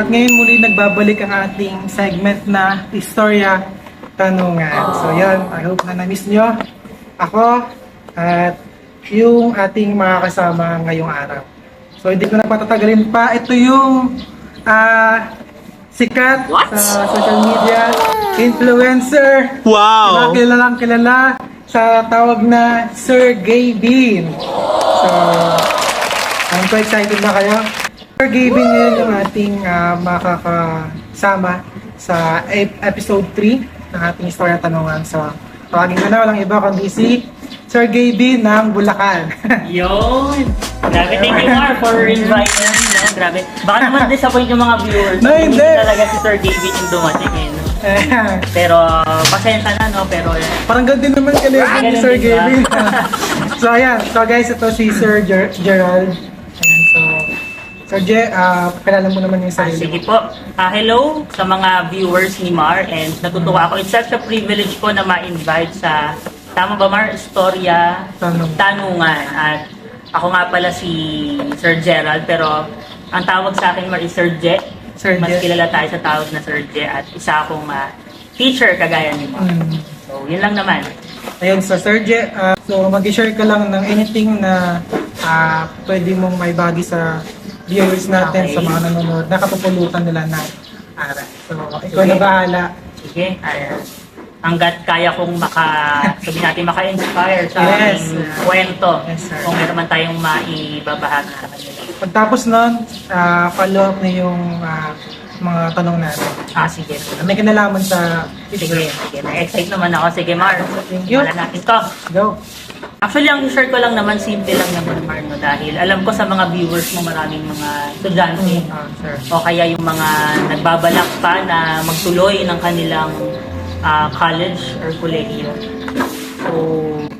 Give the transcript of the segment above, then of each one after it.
At ngayon muli nagbabalik ang ating segment na Istorya Tanungan. So yan, I hope na na-miss nyo ako at yung ating mga kasama ngayong araw. So hindi ko na patatagalin pa. Ito yung ah, sikat What? sa social media influencer. Wow! Diba, kilalang kilala sa tawag na Sir Gay Bean. So, I'm so excited na kayo. Gay Bean ngayon yung ating ah, makakasama sa ep- episode 3 ng ating istorya tanungan. So, tawagin ko na walang iba kundi si Sir Bean ng Bulacan. Yun! Grabe, thank you Mar for inviting me, no? Grabe. Baka naman disappoint yung mga viewers. No, hindi. talaga si Sir David yung dumating eh. no? Pero, pasensya na, no? Pero, Parang ganun din naman kami ni Sir? Bean. so, ayan. So, guys, ito si Sir Ger- Gerald. Sir Ge, ah, kilala mo naman yung ah, sarili sige po. Ah, hello sa mga viewers ni Mar and natutuwa ako. It's such a privilege po na ma-invite sa, tama ba Mar? Istorya Tanong. Tanungan. At ako nga pala si Sir Gerald pero ang tawag sa akin Mar is Sir Je. Sir Mas Je. kilala tayo sa tawag na Sir Je at isa akong ah, teacher kagaya ni Mar. Mm. So, yun lang naman. Ayun, so Sir Je, ah, so mag-share ka lang ng anything na ah, pwede mong may bagi sa viewers natin Okay. sa mga nanonood na kapupulutan nila ng aral. So, ikaw Sige. na bahala. Sige. ay, hanggat kaya kong maka, sabi natin, maka-inspire sa Yes. aming kwento. Yes, sir. Kung meron man tayong maibabahagi sa kanila. Pagtapos nun, ah, follow up na yung ah, mga tanong natin. Ah, sige. May kinalaman sa Sige, sige. Na-excite naman ako. Sige, Mar. Yun. Wala natin to. Go. Actually, ang share ko lang naman, simple lang naman, Mar, no? Dahil alam ko sa mga viewers mo, maraming mga estudyante. Ah, sir. o kaya yung mga nagbabalak pa na magtuloy ng kanilang ah, college or kolehiyo. So,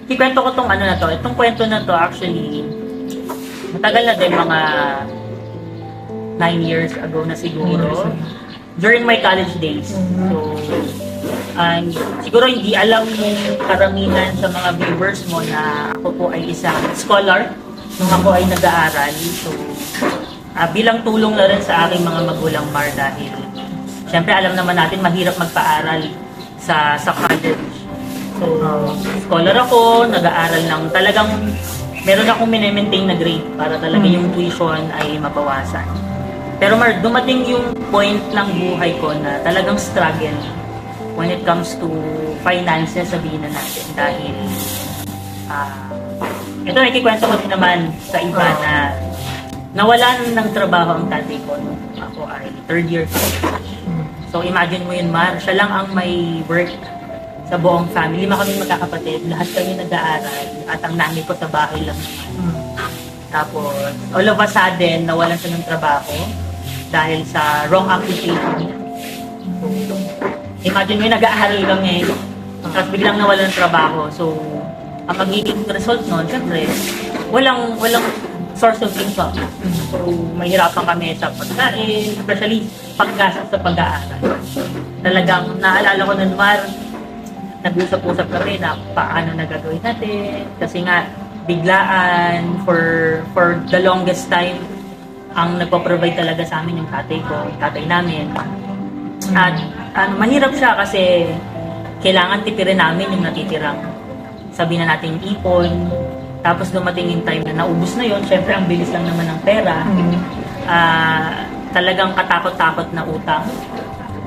ikwento ko tong ano na to. Itong kwento na to actually, matagal na din, mga 9 years ago na siguro. During my college days. Mhm. So, and siguro hindi alam ng karamihan sa mga viewers mo na ako po ay isang scholar nung ako ay nag-aaral. So, ah, bilang tulong na rin sa aking mga magulang Mar dahil syempre alam naman natin mahirap magpaaral sa sa college. So, scholar ako, nag-aaral ng talagang meron akong minimaintain na grade para talaga Mm. yung tuition ay mabawasan. Pero Mar, dumating yung point ng buhay ko na talagang struggle when it comes to finances, sabihin na natin. Dahil, ah, ito nakikwento ko din naman sa iba na nawalan ng trabaho ang tatay ko nung ako ay third year college. So imagine mo yun, Mar, siya lang ang may work sa buong family. Lima kami magkakapatid, lahat kami nag-aaral at ang nanay ko sa bahay lang. Tapos, all of a sudden, nawalan siya ng trabaho dahil sa wrong application imagine mo, nag-aaral kami, tapos biglang nawalan ng trabaho. So, ang magiging result nun, syempre, walang, walang source of income. So, mahirapan kami sa pagkain, especially paggastos sa pag-aaral. Talagang naalala ko nun, Mar, nag-usap-usap kami na paano na gagawin natin. Kasi nga, biglaan for for the longest time ang nagpo-provide talaga sa amin yung tatay ko, yung tatay namin. At ano, mahirap siya kasi kailangan tipirin namin yung natitirang sabi na natin ipon. Tapos dumating yung time na naubos na yon syempre ang bilis lang naman ng pera. Mm. Ah, talagang katakot-takot na utang.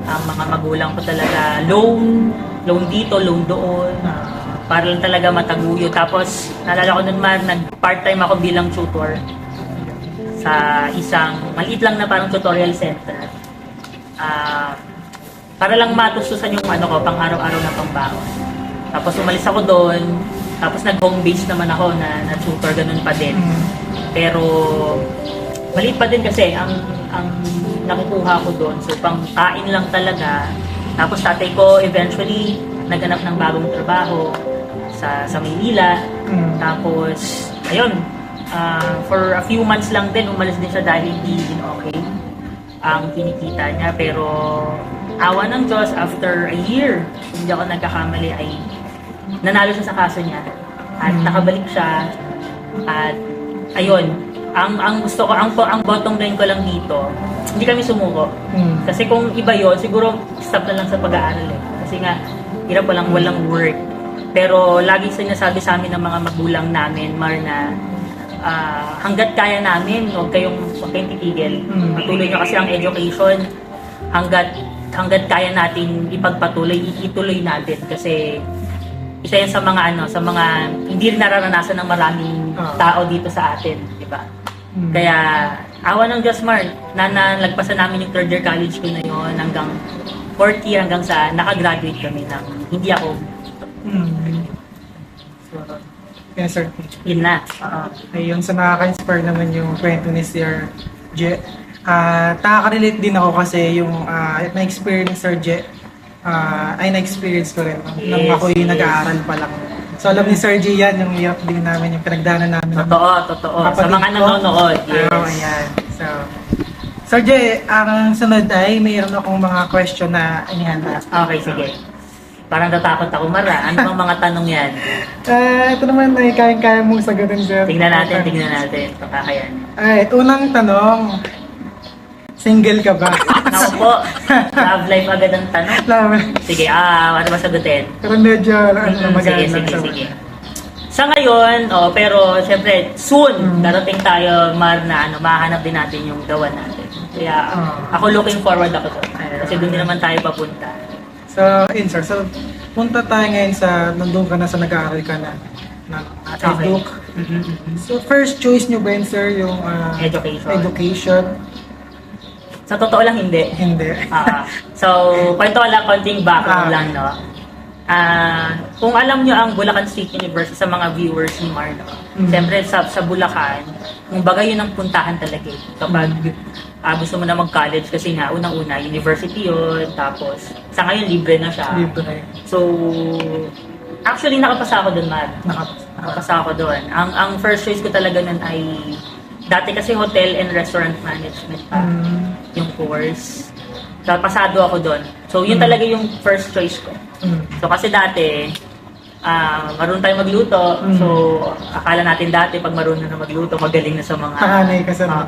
Ang mga magulang ko talaga loan, loan dito, loan doon. ah, para lang talaga mataguyo. Tapos, naalala ko nun man, nag-part-time ako bilang tutor sa isang maliit lang na parang tutorial center. Ah, para lang matustusan yung ano ko, pang araw-araw na pangbaon. Tapos umalis ako doon, tapos nag-home base naman ako na, na tutor, ganun pa din. Mm. Pero maliit pa din kasi ang ang nakukuha ko doon. So pang kain lang talaga. Tapos tatay ko eventually naghanap ng bagong trabaho sa sa Maynila. Mm. Tapos ayun, ah, for a few months lang din umalis din siya dahil hindi din okay ang kinikita niya pero awa ng Diyos after a year hindi ako nagkakamali ay nanalo siya sa kaso niya at Mm. nakabalik siya at ayun ang ang gusto ko ang ang bottom line ko lang dito hindi kami sumuko. Mm. Kasi kung iba yon siguro stop na lang sa pag-aaral eh. Kasi nga, hirap walang walang work. Pero lagi sinasabi sa amin ng mga magulang namin, Mar, na ah, hanggat kaya namin, huwag kayong, huwag kayong titigil. Mm. Patuloy nyo kasi ang education, hanggat hanggat kaya natin ipagpatuloy, ituloy natin. Kasi isa yan sa mga ano, sa mga hindi rin nararanasan ng maraming tao dito sa atin, di ba? Mm. Kaya, awa ng Diyos, Mark, na nalagpasan namin yung third year college ko na yun hanggang fourth year hanggang sa nakagraduate kami ng hindi ako. Mm. So, yes, sir. Yun na. Ah, ayun, so nakaka-inspire naman yung kwento ni Sir Je. Ah, nakaka-relate din ako kasi yung ah, na-experience Sir Je, ah, ay na-experience ko rin nung nung Yes, ako'y yes. nag-aaral pa lang. So alam ni Sir G yan, yung hirap din namin, yung pinagdaanan namin. Totoo, totoo. Sa mga nanonood, yes. Ah, ayan. So, Sir J, ang sunod ay mayroon akong mga question na inihanda. Okay, sige. Parang natakot ako, Mara. Ano bang mga tanong yan? Ah, ito naman ay kayang-kaya mong sagutin, sir. Tingnan natin, tingnan natin. Baka yan. Ay, unang tanong. Single ka ba? Naku po, love life agad ang tanong. Love. Sige, ah, ano ba sagutin? Pero medyo, ano, Mm, maganda sige, sige, sa sige. Sa ngayon, oh, pero syempre, soon, Mm. darating tayo, Mar, na ano, mahanap din natin yung gawa natin. Kaya, Ah. ako looking forward ako doon. Kasi doon din naman tayo papunta. So, in sir, so, punta tayo ngayon sa, nandun ka na sa nag-aaral ka na, na Okay. Eduk. Mhm, mhm. So, first choice nyo ba yun, sir, yung ah, Education. education? Sa totoo lang, hindi. Hindi. Ah, so, kwento ko lang, konting background Ah. lang, no? Ah, kung alam nyo ang Bulacan State University sa mga viewers ni Mar, no? Mm. Siyempre, sa, sa Bulacan, kung bagay yun ang puntahan talaga eh. Kapag ah, gusto mo na mag-college kasi nga, unang-una, university yun, tapos, sa ngayon, libre na siya. Libre. So, actually, nakapasa ako doon, Mar. Nakapasa. Nakapasa ako doon. Ang, ang first choice ko talaga nun ay, dati kasi hotel and restaurant management pa Mm, yung course. So, pasado ako doon. So, yun Mm. talaga yung first choice ko. mm, So, kasi dati, ah marunong tayo magluto. Mm. So, akala natin dati, pag marunong na magluto, magaling na sa mga... Panganay ka sa Ah,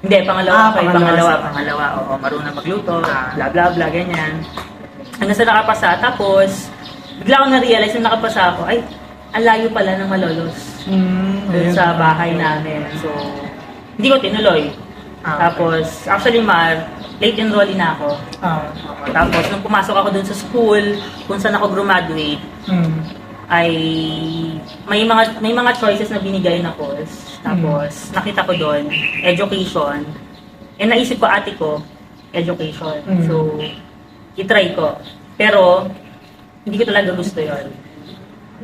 hindi, pangalawa Ah, pa, pangalawa pangalawa, sa- pangalawa. Oo, marunong na magluto, bla bla bla, ganyan. Hanggang sa nakapasa. Tapos, bigla ko na-realize na nakapasa ako, ay, ang layo pala ng malolos mm, sa bahay namin. So, hindi ko tinuloy. Ah, Tapos, actually, Mar, late enrollee na ako. Ah, Tapos, nung pumasok ako dun sa school, kung saan ako graduate, mm, ay may mga may mga choices na binigay na course. Tapos, nakita ko doon, education. And naisip ko, ate ko, education. Mm. So, itry ko. Pero, hindi ko talaga gusto yon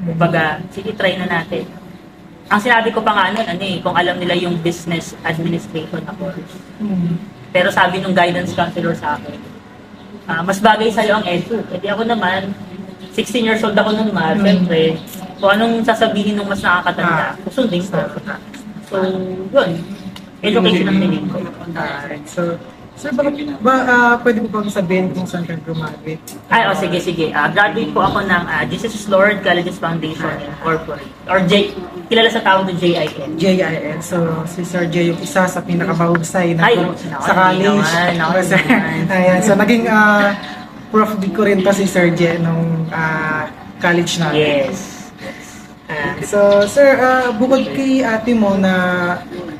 Kumbaga, sige, try na natin. Ang sinabi ko pa nga nun, ano eh, kung alam nila yung business administration na course. mm, Pero sabi nung guidance counselor sa akin, ah, mas bagay sa'yo ang edu. Kasi ako naman, 16 years old ako nun, Mar. Mm. Siyempre, kung anong sasabihin nung mas nakakatanda, Ah. susundin ko. So, yun. Education ang tinig ko. Alright, so, sir, bakit, ba, ah, pwede mo bang sabihin kung saan ka graduate? Ay, oh, sige, sige. Ah, graduate po ako ng ah, Jesus Lord Colleges Foundation Incorporated. Or J, kilala sa tawag ng JIN. JIN. So, si Sir J yung isa sa pinakamahusay na Ay, guro naku, sa college. naman, Diba, sir? Ayan, so naging ah, prof di ko rin to si Sir J nung ah, college natin. Yes. Ah, so, sir, ah, bukod kay ate mo na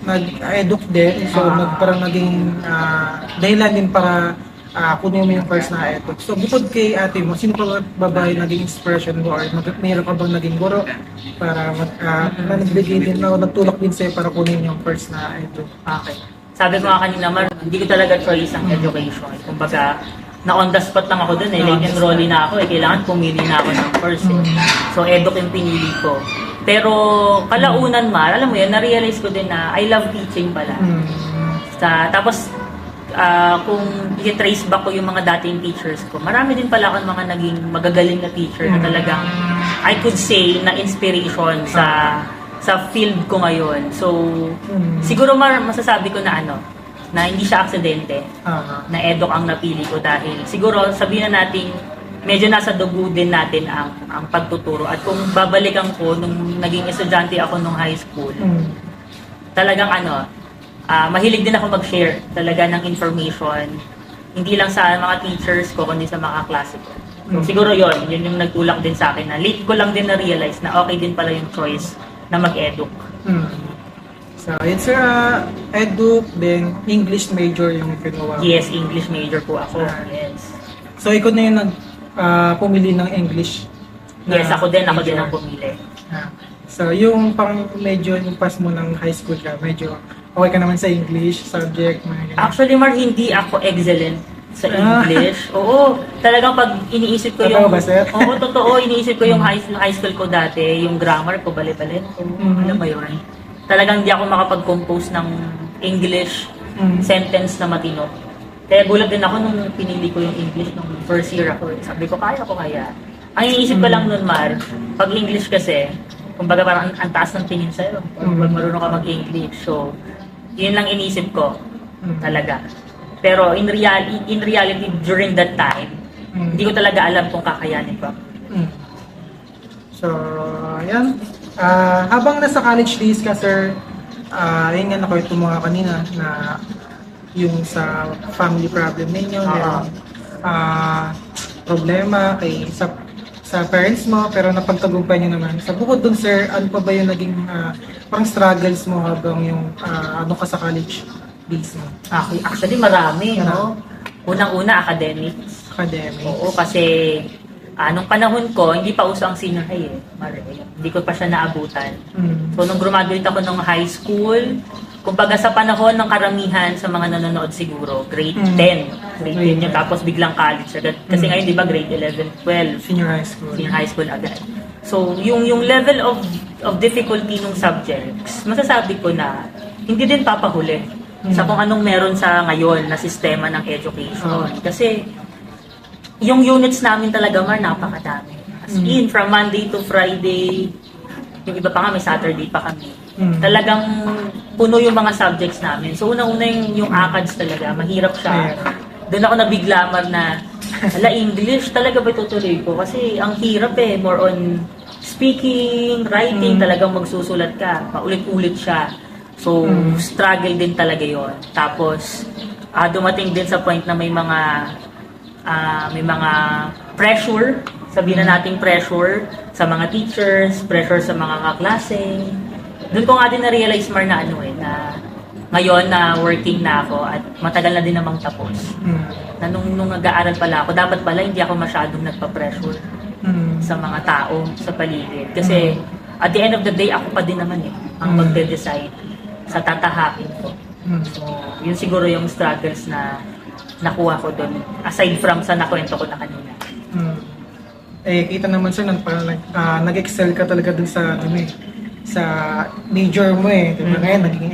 nag-educ din, so Ah. nag, parang naging ah, dahilan din para ah, kunin mo yung first na educ. So, bukod kay ate mo, sino pa ba ba yung naging inspiration mo or mag, mayroon ka bang naging guro para mag, ah, na nagbigay din na nagtulak din sa'yo para kunin yung first na educ? Okay. Sabi ko nga kanina, Mar, hindi ko talaga choice ang education. Kumbaga, na on the spot lang ako dun eh. Late enrollee na ako eh. Kailangan pumili na ako ng course eh. So, eduk yung pinili ko. Pero, kalaunan, Mar, alam mo yan, na-realize ko din na I love teaching pala. Hmm. Sa, tapos, ah, kung i-trace back ko yung mga dating teachers ko, marami din pala akong mga naging magagaling na teacher na talagang I could say na inspiration sa sa field ko ngayon. So, Hmm. siguro mar masasabi ko na ano, na hindi siya aksidente Ah, na eduk ang napili ko dahil siguro sabihin na natin medyo nasa dugo din natin ang ang pagtuturo at kung babalikan ko nung naging estudyante ako nung high school hmm. talagang ano, ah, mahilig din ako mag-share talaga ng information. Hindi lang sa mga teachers ko, kundi sa mga klase ko. So, Mm. siguro yon yun yung nagtulak din sa akin na late ko lang din na-realize na okay din pala yung choice na mag-educ. Hmm. So, yun sir, ah, edu, then English major yung kinuha. Yes, English major po ako. Ah. Yes. So, ikaw na yung nag, ah, pumili ng English. na Yes, ako din, ako din major. ang pumili. Ah. So, yung pang medyo yung pass mo ng high school ka, medyo okay ka naman sa English subject, mga. Actually, Mar, hindi ako excellent sa Ah. English. Oo, talagang pag iniisip ko Totoo yung... ba, sir? Oo, totoo. Iniisip ko yung high, high school ko dati, yung grammar ko, bali-bali. Mhm. Alam mo yun? Talagang hindi ako makapag-compose ng English Mm. sentence na matino. Kaya gulat din ako nung pinili ko yung English nung first year ako. Sabi ko, kaya ko kaya. Ang iniisip ko lang nun, Mar, pag English kasi, kumbaga parang ang, taas ng tingin sa'yo. Pag Mm. marunong ka mag-English. So, yun lang iniisip ko Mm. talaga. Pero in real in reality during that time, Mm. hindi ko talaga alam kung kakayanin ko. Mm. So, yan. Ah, habang nasa college days ka, sir, ah, yun nga nakwento mo nga kanina na yung sa family problem ninyo, Oo. merong ah, problema kay sa sa parents mo, pero napagtagumpay nyo naman. Sa bukod dun, sir, ano pa ba yung naging ah, parang struggles mo habang yung ah, ano ka sa college days mo? Actually, actually marami, no? Unang-una academics. Academic. Oo, kasi anong panahon ko, hindi pa uso ang senior high eh. Mare, Hindi ko pa siya naabutan. Mm. So, nung graduate ako ng high school, kumbaga sa panahon ng karamihan sa mga nanonood siguro, grade Mm. 10. Grade 10 Grade yun, 10. tapos biglang college agad. Kasi Mm. ngayon, di ba, grade 11, 12. Senior high school. in high school agad. So, yung yung level of of difficulty ng subjects, masasabi ko na hindi din papahuli sa Hmm. kung anong meron sa ngayon na sistema ng education. Oo. Kasi yung units namin talaga mar napakadami. As Hmm. in, from Monday to Friday, yung iba pa nga may Saturday pa kami. Hmm. Talagang puno yung mga subjects namin. So, unang-una yung, yung ACADS talaga, mahirap siya. Doon ako nabigla mar na, ala, English talaga ba tutuloy ko? Kasi ang hirap eh, more on speaking, writing, Mm. talagang magsusulat ka. Paulit-ulit siya. So, Mm. struggle din talaga yon. Tapos, ah, dumating din sa point na may mga ah, may mga pressure, sabihin na nating pressure sa mga teachers, pressure sa mga kaklase. Doon ko nga din na-realize mar na ano eh, na ngayon na working na ako at matagal na din namang tapos. Mm. Na nung, nung nag-aaral pala ako, dapat pala hindi ako masyadong nagpa-pressure Mm. sa mga tao sa paligid. Kasi at the end of the day, ako pa din naman eh, ang Mm. magde-decide sa tatahakin ko. Mm. So, yun siguro yung struggles na nakuha ko doon. Aside from sa nakwento ko na kanina. Mm. Eh, kita naman sir, nag, ah, nag-excel ka talaga dun sa, ano eh, sa major mo eh. Diba Mm. ngayon, naging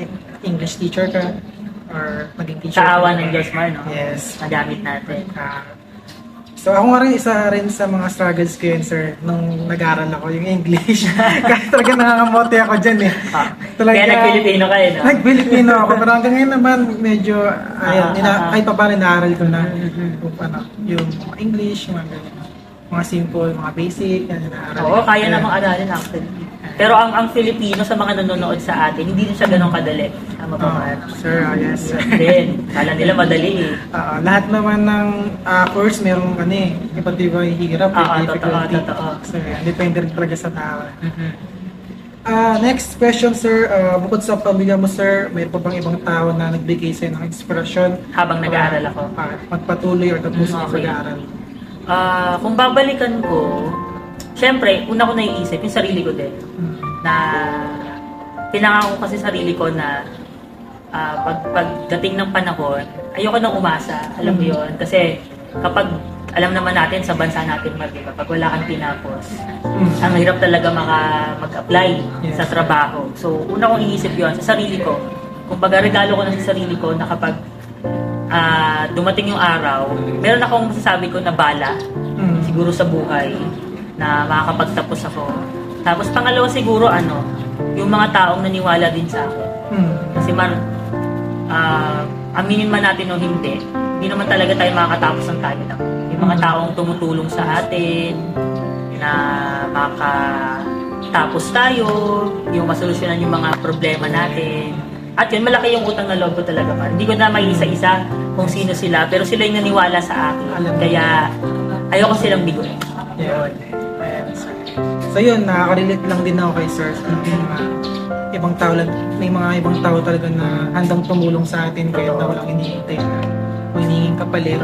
English teacher ka or naging teacher Sa awa ka. ng Diyos, Mar, no? Yes. Nagamit natin. Ah, so ako nga rin, isa rin sa mga struggles ko yun, sir, nung nag-aral ako, yung English. Kahit talaga nangangamote ako dyan eh. Ah, Talaga- Kaya nag-Filipino kayo, no? Nag-Filipino ako, pero hanggang ngayon naman medyo, ayun, Ah, nina, ah, ah. kahit pa paano naaral ko na Mhm. kung ano, yung English, yung mga ganyan. Mga simple, mga basic, yan, naaral. Oo, kaya namang aralin actually. Pero ang ang Filipino sa mga nanonood sa atin, hindi din siya ganun kadali. Ba, Oo, Mar? sir, ah, yes. Din. Kala nila madali eh. Ah, lahat naman ng ah, course merong ano eh, iba't iba yung hirap, yung totoo, difficulty. totoo. So, yan, depende rin talaga sa tao. Mhm. Ah, next question, sir. Ah, bukod sa pamilya mo, sir, may pa bang ibang tao na nagbigay sa'yo ng inspirasyon? Habang nag-aaral ako. Ah, magpatuloy or tapusin Mm, okay. pag-aaral. Ah, kung babalikan ko, syempre, una ko naiisip, yung sarili ko din. Na, pinangako ko kasi sarili ko na ah, pag pagdating ng panahon, ayoko nang umasa. Alam mo Mhm. yon Kasi kapag alam naman natin sa bansa natin, Mar, di ba? Pag wala kang tinapos, Mm. ang hirap talaga maka, mag-apply Yes. sa trabaho. So, una kong inisip yon sa sarili ko. Kung baga, regalo ko na sa sarili ko na kapag ah, dumating yung araw, meron akong masasabi ko na bala Mm. siguro sa buhay na makakapagtapos ako. Tapos pangalawa siguro ano, yung mga taong naniwala din sa akin. Mm. Kasi man, ah, aminin man natin o hindi, hindi naman talaga tayo makakatapos ng tayo lang. Yung mga taong tumutulong sa atin, na makatapos tayo, yung masolusyonan yung mga problema natin, At yun, malaki yung utang na loob ko talaga. Man. Hindi ko na may isa-isa kung sino sila, pero sila yung naniwala sa akin. Kaya ayoko silang biguin. Yun. So yun, nakaka-relate lang din ako kay sir. Sa mga ibang tao lang, may mga ibang tao talaga na handang tumulong sa atin kahit na walang hinihintay na o hinihinging kapalit.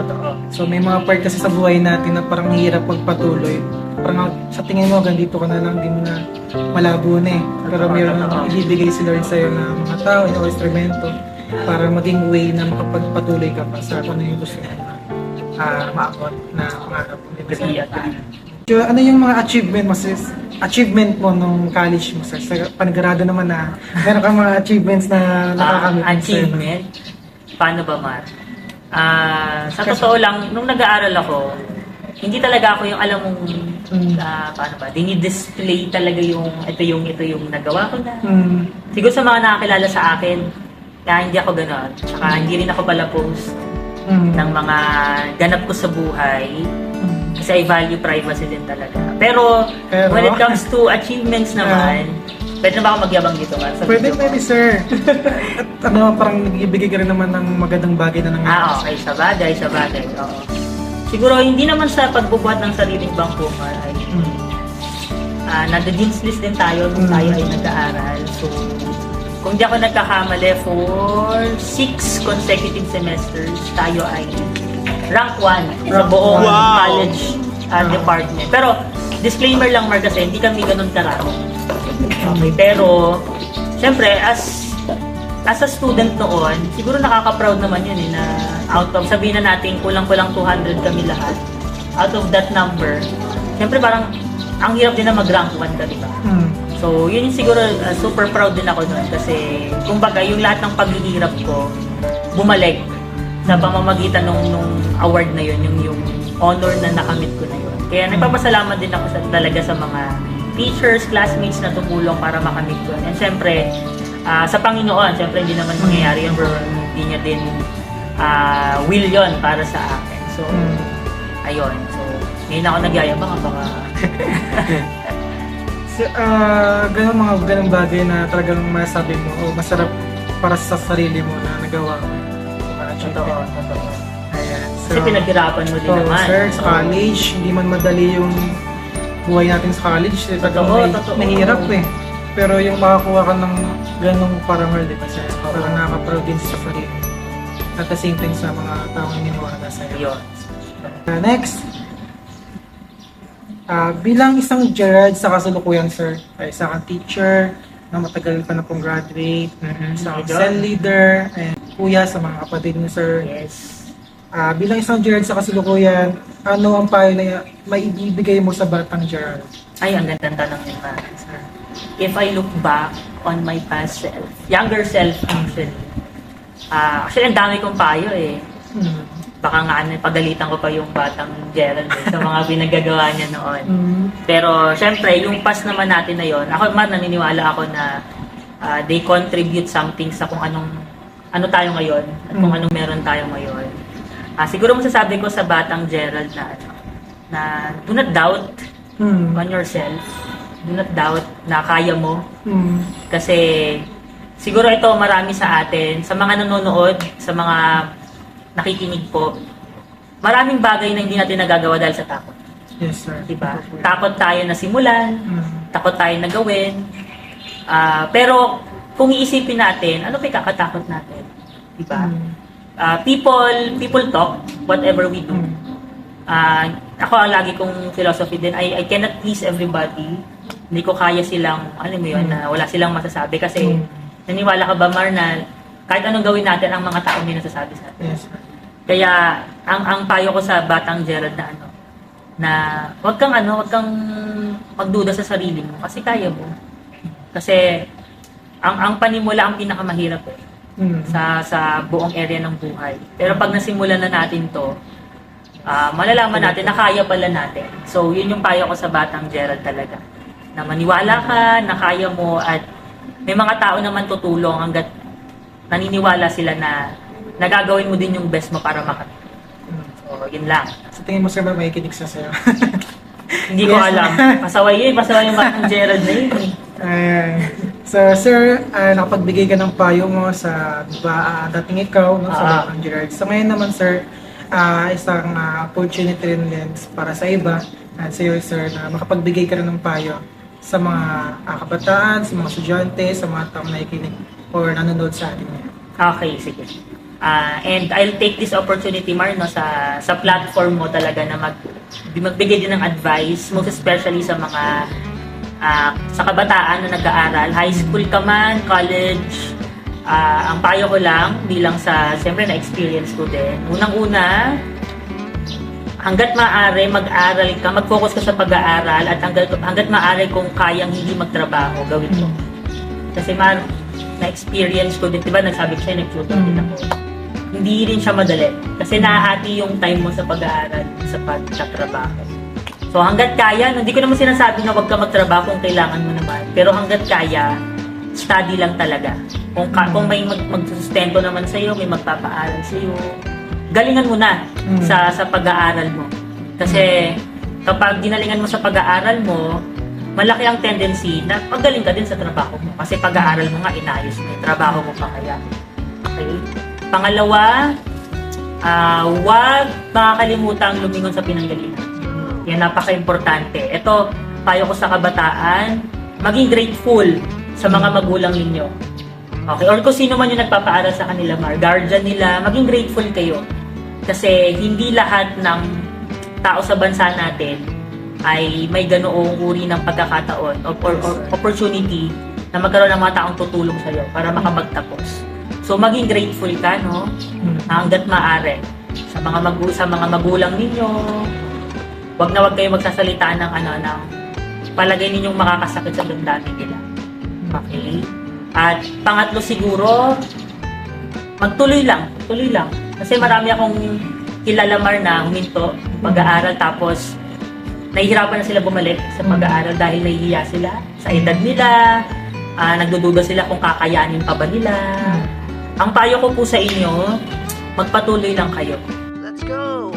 So may mga part kasi sa buhay natin na parang hirap magpatuloy. Parang sa tingin mo, ganito ka na lang, di mo na malabo na eh. Pero meron Totoo. ibibigay sila rin sa'yo na mga tao o instrumento para maging way na makapagpatuloy ka pa sa kung ano yung gusto mo na ah, maabot na pangarap mo. Ano yung mga achievement mo sis? Achievement mo nung college mo sir? Sa panagrado naman na meron kang mga achievements na Ah, nakakamit no? achievement? Paano ba, Mar? Ah, sa Kasi- totoo lang, nung nag-aaral ako, hindi talaga ako yung alam mong, Mm. ah, paano ba, dinidisplay talaga yung, ito yung, ito yung nagawa ko na. Mm. Siguro sa mga nakakilala sa akin, kaya hindi ako gano'n. Tsaka hindi rin ako pala post Mm. ng mga ganap ko sa buhay. Kasi I value privacy din talaga. Pero, Pero- when it comes to achievements naman, pwede na ba ako magyabang dito? Mar? Sa Pwede, video ko? pwede sir. At ano, parang nagbibigay ka rin naman ng magandang bagay na nangyari. Ah, okay. Sa bagay, sa bagay. Oo. Siguro, hindi naman sa pagbubuhat ng sariling bangko, Mar, ay Mm. uh, nag-dean's list din tayo nung Mm. tayo ay nag-aaral. So, kung di ako nagkakamali, for six consecutive semesters, tayo ay rank 1 sa buong. Wow. college uh, department. Pero, disclaimer lang, Mar, kasi hindi kami ganun karami. Okay, pero, syempre, as as a student noon, siguro nakaka-proud naman yun eh, na out of, sabihin na natin, kulang-kulang 200 kami lahat. Out of that number, syempre parang, ang hirap din na mag-rank 1 ka, di ba? Mm. So, yun yung siguro, uh, super proud din ako nun kasi, kumbaga, yung lahat ng paghihirap ko, bumalik sa pamamagitan nung, nung award na yun, yung, yung honor na nakamit ko na yun. Kaya nagpapasalamat din ako sa, talaga sa mga teachers, classmates na tumulong para makamit ko. And syempre, ah, sa Panginoon, syempre hindi naman mangyayari yun, bro. Hindi niya din ah, will yon para sa akin. So, Mm. ayun. So, ngayon ako nagyayabang, baka So, ah, ganun mga ganung bagay na talagang masabi mo o masarap para sa sarili mo na nagawa mo. Totoo, totoo. Ayan. So, Kasi pinaghirapan mo din Oo, naman. sir, sa college, hindi man madali yung buhay natin sa college. Eh, Totoo, may, totoo. mahirap eh. Pero yung makakuha ka ng ganong parangal, di ba, sir? Parang nakaka-proud din sa sarili. At the same time sa mga taong niniwala sa'yo. Yun. Uh, next, Ah, bilang isang Gerard sa kasalukuyan, sir, ay isa kang teacher na matagal ka na pong graduate, Mhm. isang cell leader, and kuya sa mga kapatid niyo, sir. Yes. Ah, bilang isang Gerard sa kasalukuyan, ano ang payo na may ibibigay mo sa batang Gerard? Ay, ang gandang tanong yun, Ma'am. sir. If I look back on my past self, younger self actually, ah actually, ang dami kong payo eh. Hmm. Baka nga ano, pagalitan ko pa yung batang Gerald eh, sa mga pinagagawa niya noon. Hmm. Pero, syempre, yung past naman natin na yon, ako man naniniwala ako na ah, they contribute something sa kung anong ano tayo ngayon at kung Mm. anong meron tayo ngayon. Ah, siguro masasabi ko sa batang Gerald na ano, na do not doubt Hmm. on yourself. Do not doubt na kaya mo. Hmm. Kasi siguro ito marami sa atin, sa mga nanonood, sa mga nakikinig po, maraming bagay na hindi natin nagagawa dahil sa takot. Yes, sir. Diba? Takot tayo na simulan, Hmm. takot tayo na gawin. Ah, pero kung iisipin natin, ano yung kakatakot natin? Diba? Hmm. Ah, people, people talk, whatever we do. Ah, ako ang lagi kong philosophy din, I, I cannot please everybody. Hindi ko kaya silang, alam mo yun, Mm. na wala silang masasabi. Kasi, Mm. naniwala ka ba, Mar, na kahit anong gawin natin, ang mga tao may nasasabi sa atin. Yes. Kaya, ang ang payo ko sa batang Gerald na ano, na wag kang ano, wag kang magduda sa sarili mo kasi kaya mo. Kasi, ang ang panimula ang pinakamahirap eh Hmm. sa sa buong area ng buhay. Pero pag nasimulan na natin to, ah, malalaman natin na kaya pala natin. So, yun yung payo ko sa batang Gerald talaga. Na maniwala ka, na kaya mo, at may mga tao naman tutulong hanggat naniniwala sila na nagagawin mo din yung best mo para makamit. Hmm. So, yun lang. Sa tingin mo, sir, ba may kinig sa sa'yo? Hindi ko alam. Pasaway yun. Pasaway yung batang Gerald na yun. eh. Ayan. So, sir, ah, nakapagbigay ka ng payo mo sa ba, ah, dating ikaw, no, sa Ah. Bakang Gerard. So, ngayon naman, sir, ah, isang ah, opportunity rin din para sa iba at sa iyo, sir, na makapagbigay ka rin ng payo sa mga ah, kabataan, sa mga estudyante, sa mga taong nakikinig or nanonood sa atin ngayon. Okay, sige. Ah, and I'll take this opportunity, Mar, no, sa, sa platform mo talaga na mag, magbigay din ng advice, most especially sa mga ah, sa kabataan na nag-aaral, high school ka man, college, ah, ang payo ko lang bilang sa, siyempre na-experience ko din. Unang-una, hanggat maaari mag-aral ka, mag-focus ka sa pag-aaral at hanggat, hanggat maaari kung kayang hindi magtrabaho, gawin mo. Kasi man, na-experience ko din, di ba nagsabi ko sa'yo, nag-tutor din Mm. ako. Hindi rin siya madali. Kasi naahati yung time mo sa pag-aaral, sa pagtatrabaho. So hanggat kaya, hindi ko naman sinasabi na huwag ka magtrabaho kung kailangan mo naman. Pero hanggat kaya, study lang talaga. Kung, ka, kung may mag, magsustento naman sa'yo, may magpapaaral sa'yo, galingan mo na Mm. sa, sa pag-aaral mo. Kasi kapag ginalingan mo sa pag-aaral mo, malaki ang tendency na pagaling ka din sa trabaho mo. Kasi pag-aaral mo nga, inayos mo trabaho mo pa kaya. Okay? Pangalawa, ah wag makakalimutang lumingon sa pinanggalingan. Yan, napaka-importante. Ito, payo ko sa kabataan, maging grateful sa mga magulang ninyo. Okay? Or kung sino man yung nagpapaaral sa kanila, Mar, guardian nila, maging grateful kayo. Kasi hindi lahat ng tao sa bansa natin ay may ganoong uri ng pagkakataon or, or, or opportunity na magkaroon ng mga taong tutulong sa'yo para makapagtapos. So maging grateful ka, no? hanggat maaari sa mga magu sa mga magulang ninyo. Wag na wag kayo magsasalita ng ano ng palagay ninyong makakasakit sa damdamin nila. Okay? At pangatlo siguro, magtuloy lang, tuloy lang. Kasi marami akong kilala mar na huminto, mag-aaral tapos nahihirapan na sila bumalik sa pag-aaral dahil nahihiya sila sa edad nila, ah, nagdududa sila kung kakayanin pa ba nila. Ang payo ko po sa inyo, magpatuloy lang kayo. Let's go!